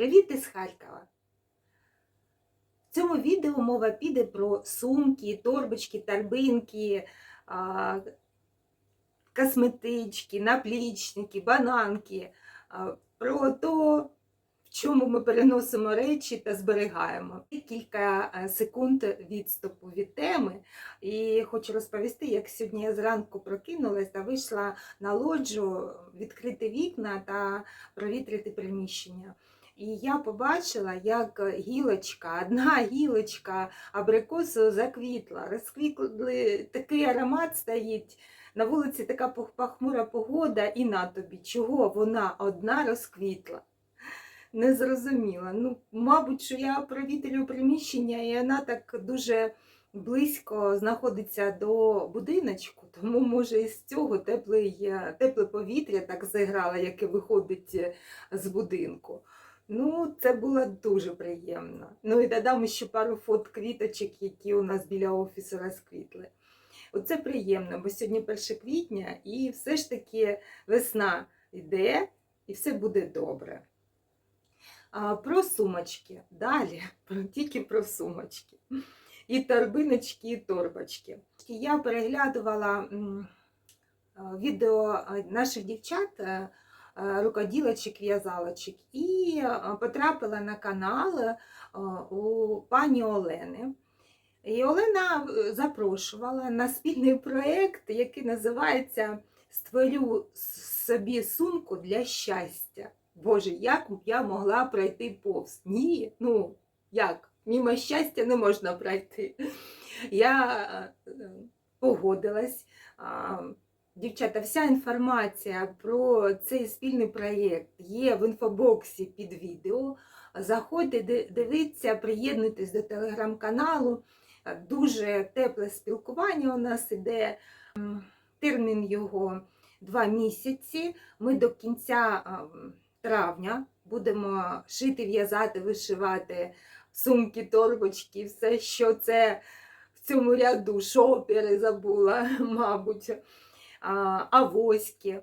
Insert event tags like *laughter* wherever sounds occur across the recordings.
Привіт із Харкова! В цьому відео мова піде про сумки, торбочки, торбинки, косметички, наплічники, бананки, про те, в чому ми переносимо речі та зберігаємо. Кілька е, секунд відступу від теми. І хочу розповісти, як сьогодні я зранку прокинулась та вийшла на лоджу відкрити вікна та провітрити приміщення. І я побачила, як гілочка, одна *laughs* гілочка абрикосу заквітла, розквітли, такий аромат стоїть. На вулиці така пох- похмура погода, і на тобі, чого вона одна розквітла. Не зрозуміла. Ну, мабуть, що я провітрюю приміщення, і вона так дуже близько знаходиться до будиночку, тому може із цього теплий, е, тепле повітря так зіграло, яке виходить е, з будинку. Ну, це було дуже приємно. Ну і додам ще пару фот квіточок, які у нас біля офісу розквітли. Оце приємно, бо сьогодні 1 квітня і все ж таки весна йде і все буде добре. А, про сумочки. Далі, тільки про сумочки. І торбиночки, і торбочки. Я переглядувала відео наших дівчат, е, рукоділочок, в'язалочок, і е, потрапила на канал е, у пані Олени. І Олена е, запрошувала на спільний проєкт, який називається Створю собі сумку для щастя. Боже, як я могла пройти повз? Ні, ну як? Мімо щастя не можна пройти. Я е, погодилась. Дівчата, вся інформація про цей спільний проєкт є в інфобоксі під відео. Заходьте, ди- дивіться, приєднуйтесь до телеграм-каналу. Дуже тепле спілкування у нас іде. Термін його два місяці. Ми до кінця травня будемо шити, в'язати, вишивати сумки, торбочки, все, що це в цьому ряду шопери забула, *laughs* мабуть, авоськи.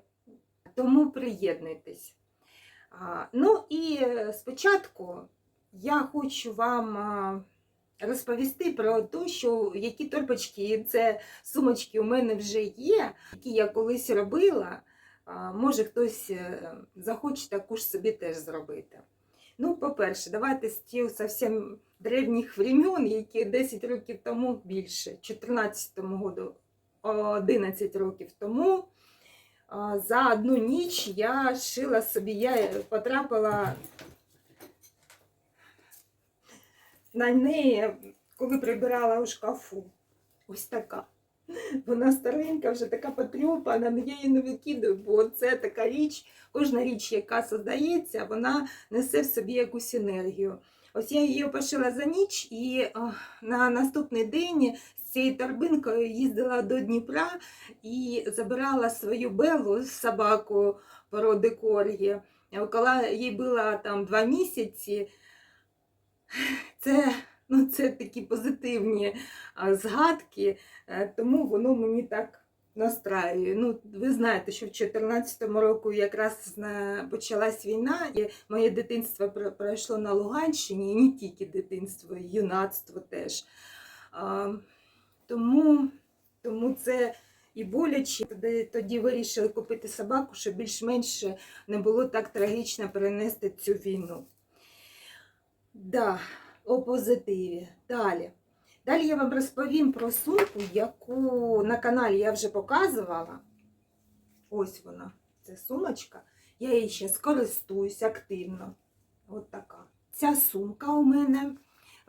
Тому приєднуйтесь. Ну і е, спочатку я хочу вам розповісти про те, що які торбочки, це сумочки у мене вже є, які я колись робила. Може, хтось е, захоче таку ж собі теж зробити. Ну, по-перше, давайте з тих зовсім древніх времен, які 10 років тому більше, 14-му году, 11 років тому. За одну ніч я шила собі, я потрапила на неї, коли прибирала у шкафу. Ось така. Вона старенька, вже така потрьопана, але я її не викидаю, бо це така річ, кожна річ, яка создається, вона несе в собі якусь енергію. Ось я її пошила за ніч і на наступний день цією торбинкою їздила до Дніпра і забирала свою белу собаку породи коргі. Коли їй було там два місяці, це, ну, це такі позитивні згадки, е, тому воно мені так настраює. Ну, ви знаєте, що в 2014 року якраз почалась війна, і моє дитинство пройшло на Луганщині, і не тільки дитинство, і юнацтво теж. Тому, тому це і боляче. Тоді, тоді вирішили купити собаку, щоб більш-менш не було так трагічно перенести цю війну. Да, о позитиві. Далі. Далі я вам розповім про сумку, яку на каналі я вже показувала. Ось вона, це сумочка. Я її ще скористуюсь активно. От така. Ця сумка у мене.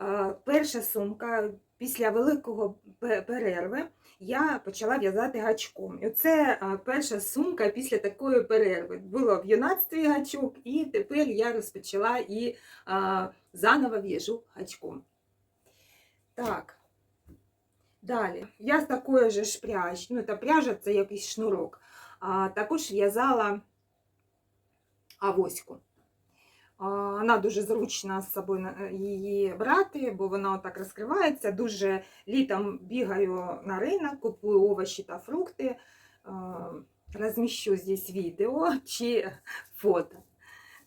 е, Перша сумка після великого пе- перерви я почала в'язати гачком. І це перша сумка після такої перерви. Було в юнацтві гачок, і тепер я розпочала і а, заново в'яжу гачком. Так. Далі. Я з такої ж пряжі, ну, та пряжа це якийсь шнурок. А, також в'язала авоську. Вона дуже зручна з собою її брати, бо вона отак розкривається. Дуже літом бігаю на ринок, купую овочі та фрукти. Розміщу здесь відео чи фото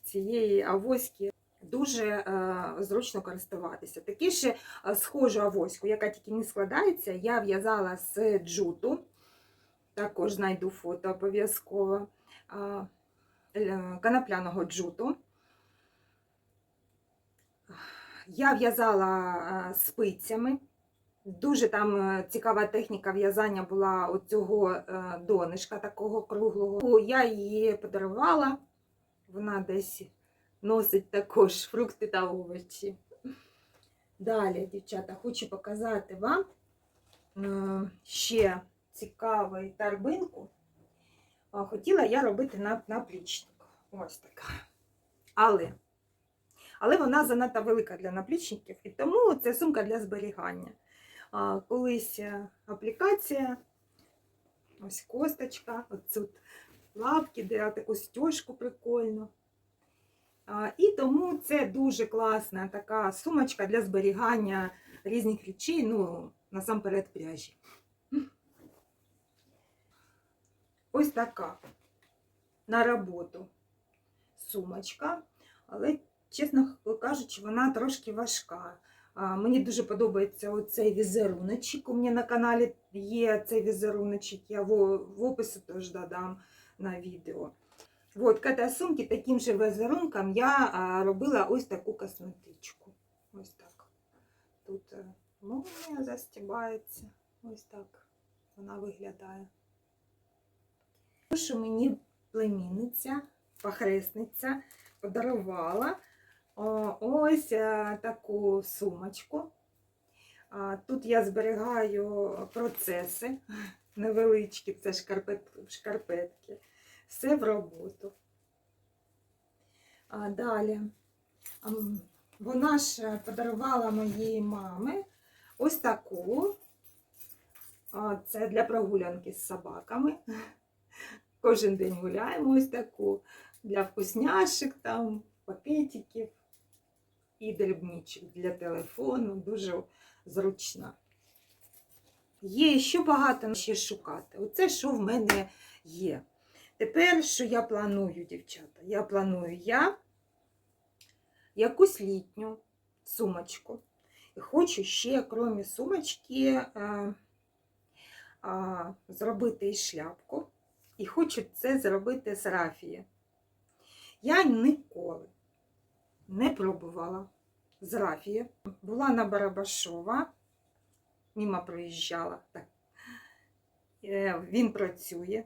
цієї авоськи. дуже е, зручно користуватися. Такі ж е, схожу авоську, яка тільки не складається, я в'язала з джуту. Також знайду фото обов'язково е, канапляного джуту. Я в'язала спицями. Дуже там е, цікава техніка в'язання була оцього е, донишка такого круглого. Я її подарувала. Вона десь носить також фрукти та овочі. Далі, дівчата, хочу показати вам е, ще цікаву торбинку. А, Хотіла я робити на, наплічник. Ось така. Але, але вона занадто велика для наплічників, і тому це сумка для зберігання. Колись е, аплікація, ось косточка, тут лапки, де таку стяжку прикольну. А, І тому це дуже класна така сумочка для зберігання різних речей, ну, насамперед пряжі. Ось така на роботу сумочка, але, чесно кажучи, вона трошки важка. Мені дуже подобається оцей візеруночок. У мене на каналі є цей візеруночок, я в, описі теж додам на відео. Вот, к этой сумке таким же візерунком я робила ось таку косметичку. Ось так. Тут е, застібається. Ось так вона виглядає. Що мені племінниця, похресниця подарувала ось е, таку сумочку. Тут я зберігаю процеси *laughs* невеличкі, це шкарпетки. Все в роботу. Далі вона ж подарувала моїй мамі ось таку. Це для прогулянки з собаками. *laughs* Кожен день гуляємо ось таку для вкусняшок, там, пакетиків і дрібничок для телефону. Дуже зручна. Є ще багато ще шукати. Оце що в мене є. Тепер, що я планую, дівчата? Я планую я якусь літню сумочку. І хочу ще, крім сумочки, а, а, зробити і шляпку. І хочу це зробити з рафії. Я ніколи не пробувала з рафії. Була на Барабашова, мимо проїжджала. Так. Е, Він працює.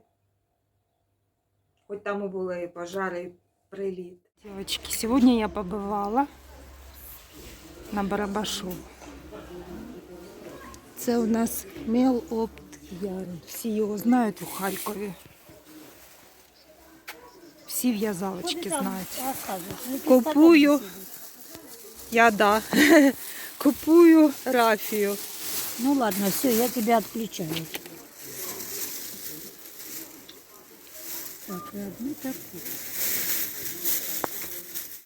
Хоч там були і пожари, і приліт. Девочки, сьогодні я побувала на Барабашов. Це у нас Мел Опт Ярн. Всі його знають у Харкові. Всі в'язалочки знають. Купую. Я да. *laughs* Купую рафію. Ну ладно, все, я тебя отключаю. Так, и одну таку.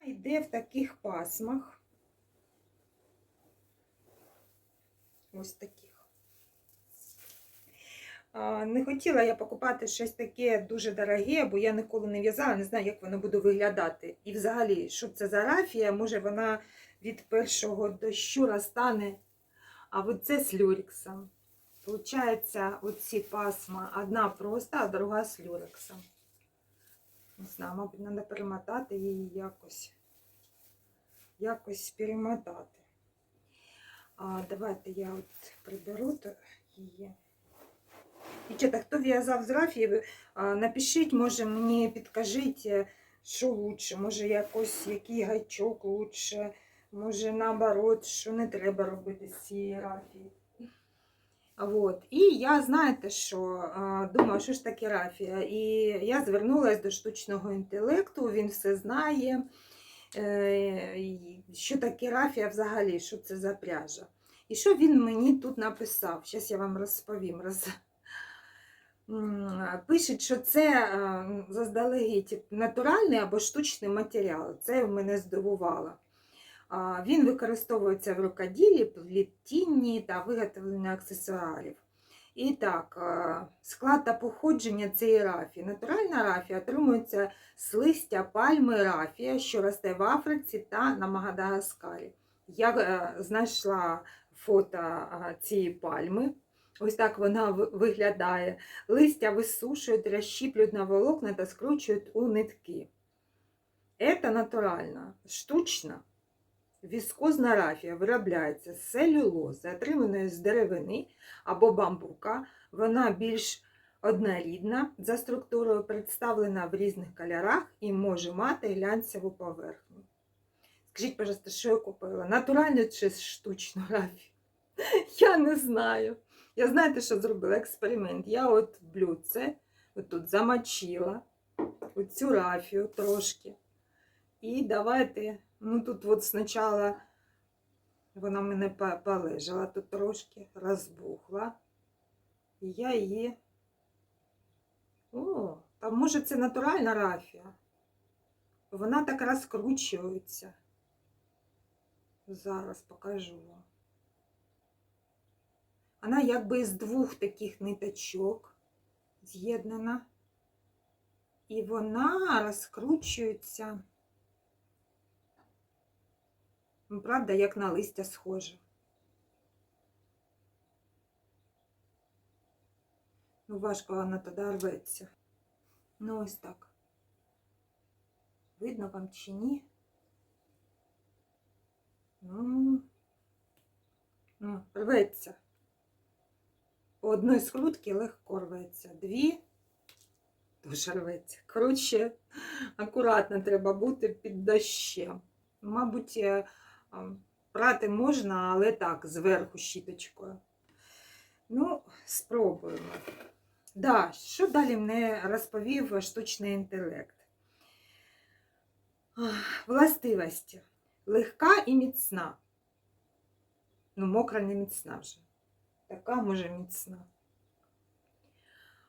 Йде в таких пасмах. Ось таких. Не хотіла я покупати щось таке дуже дороге, бо я ніколи не в'язала, не знаю, як воно буде виглядати. І взагалі, що це за рафія, може вона від першого дощу розтане. А от це з люрексом. Получається, оці пасма, одна просто, а друга з люрексом. Не знаю, мабуть, треба перемотати її якось. Якось перемотати. А, давайте я от приберу її. Дівчата, хто в'язав з рафії, напишіть, може мені підкажіть, е, що лучше. Може якось який гачок лучше, може наоборот, що не треба робити з цієї рафії. Вот. І я, знаєте, що думаю, що ж таке рафія. І я звернулася до штучного інтелекту, він все знає, е, що таке рафія взагалі, що це за пряжа. І що він мені тут написав? Зараз я вам розповім. Пише, що це е, заздалегідь натуральний або штучний матеріал. Це мене здивувало. Він використовується в рукоділлі, плетінні та виготовленні аксесуарів. І так, е, склад та походження цієї рафії. Натуральна рафія отримується з листя пальми рафія, що росте в Африці та на Мадагаскарі. Я е, знайшла фото цієї пальми. Ось так вона виглядає. Листя висушують, розщіплюють на волокна та скручують у нитки. Це натуральна, штучна віскозна рафія виробляється з целюлози, отриманої з деревини або бамбука. Вона більш однорідна за структурою, представлена в різних кольорах і може мати глянцеву поверхню. Скажіть, пожалуйста, що я купила? Натуральну чи штучну рафію? *laughs* Я не знаю. Я знаєте, що зробила експеримент. Я от блюдце отут замочила оцю рафію трошки. І давайте, ну тут от спочатку вона мене полежала тут трошки, розбухла. І я її. О, та може це натуральна рафія. Вона так розкручується. Зараз покажу вам. Вона якби з двох таких ниточок з'єднана. І вона розкручується. Ну, Правда, як на листя схоже. Ну, важко вона тоді рветься. Ну, ось так. Видно вам чи ні? Ну, ну рветься. Одної скрутки легко рветься. Дві дуже рветься. Коротше, акуратно треба бути під дощем. Мабуть, е, прати можна, але так, зверху щіточкою. Ну, спробуємо. Да, що далі мені розповів штучний інтелект? Властивості. Легка і міцна. Ну, мокра не міцна вже. Така може міцна.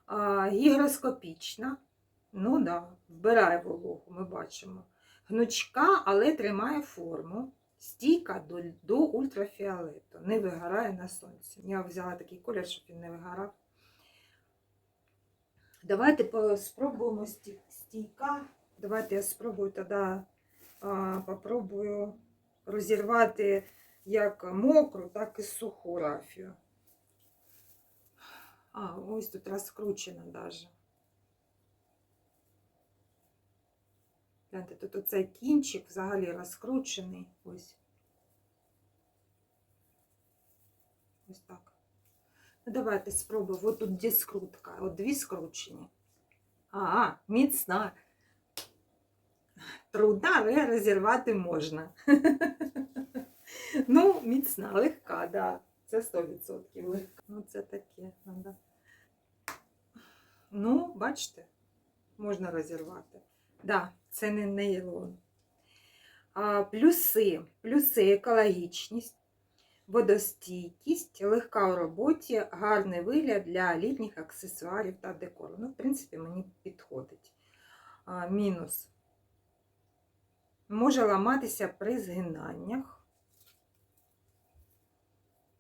А, гігроскопічна. Ну да, вбирає вологу, ми бачимо. Гнучка, але тримає форму. Стійка до, до ультрафіолету. Не вигорає на сонці. Я взяла такий колір, щоб він не вигорав. Давайте спробуємо стійка. Давайте я спробую тоді попробую розірвати як мокру, так і суху рафію. А, ось тут розкручено навіть. Гляньте, тут оцей кінчик взагалі розкручений. Ось. Ось так. Ну, давайте спробуємо. Ось тут де скрутка. От дві скручені. А, міцна. Трудна, розірвати можна. *laughs* ну, міцна, легка, да. Це 100% легка. Ну, це таке. Надо. Ну, бачите, можна розірвати. Да, це не нейлон. А, плюси. Плюси екологічність, водостійкість, легка у роботі, гарний вигляд для літніх аксесуарів та декору. Ну, в принципі, мені підходить. А, мінус. Може ламатися при згинаннях.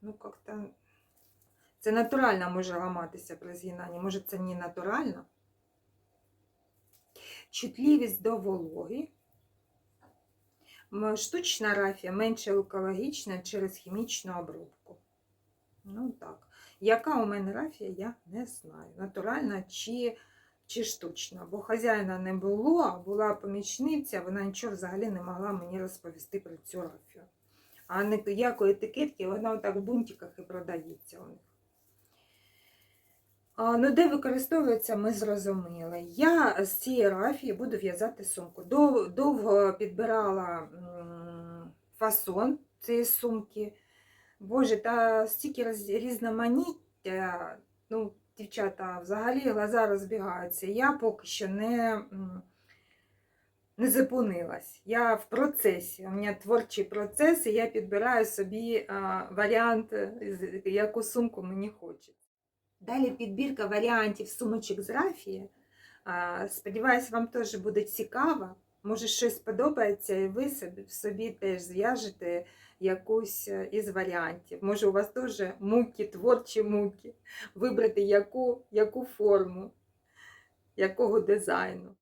Ну, як-то. Це натурально може ламатися при згинанні. Може, це не натурально? чутливість до вологи. Штучна рафія менше екологічна через хімічну обробку. Ну так. Яка у мене рафія, я не знаю. Натуральна чи, чи штучна. Бо хазяїна не було, була помічниця, вона нічого взагалі не могла мені розповісти про цю рафію. А ніякої етикетки, вона отак в бунтиках і продається у них. Ну, де використовується, ми зрозуміли. Я з цієї рафії буду в'язати сумку. Дов- Довго підбирала фасон цієї сумки. Боже, та стільки різноманіття. Ну, дівчата, взагалі глаза розбігаються. Я поки що не, не зупинилась. Я в процесі. У мене творчий процес, і я підбираю собі варіант, яку сумку мені хочеться. Далі підбірка варіантів сумочок з рафії. А, Сподіваюсь, вам теж буде цікаво. може щось подобається, і ви собі, собі теж зв'яжете якусь е, із варіантів. Може, у вас теж муки, творчі муки, вибрати яку, яку форму, якого дизайну.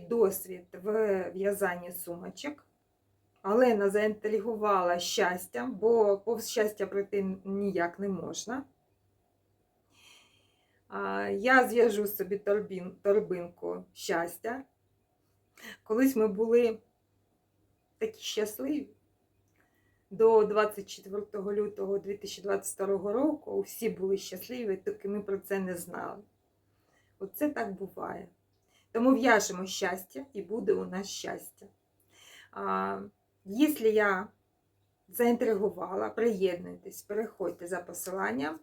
Невеликий досвід в в'язанні сумочок. Олена заінтригувала щастям, бо повз щастя пройти ніяк не можна. Я зв'яжу собі торбін, торбинку щастя. Колись ми були такі щасливі. До 24 лютого 2022 року всі були щасливі, тільки ми про це не знали. Оце так буває. Тому в'яжемо щастя і буде у нас щастя. А, Якщо я заінтригувала, приєднуйтесь, переходьте за посиланням,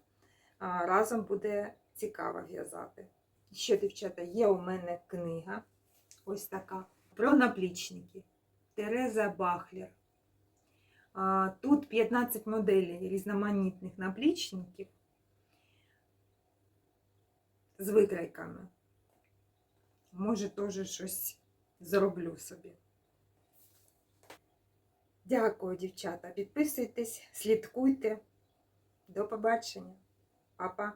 а, разом буде цікаво в'язати. Ще, дівчата, є у мене книга ось така про наплічники. Тереза Бахлер. А, Тут 15 моделей різноманітних наплічників з викрайками. Може, теж щось зроблю собі. Дякую, дівчата. Підписуйтесь, слідкуйте. До побачення. Па-па.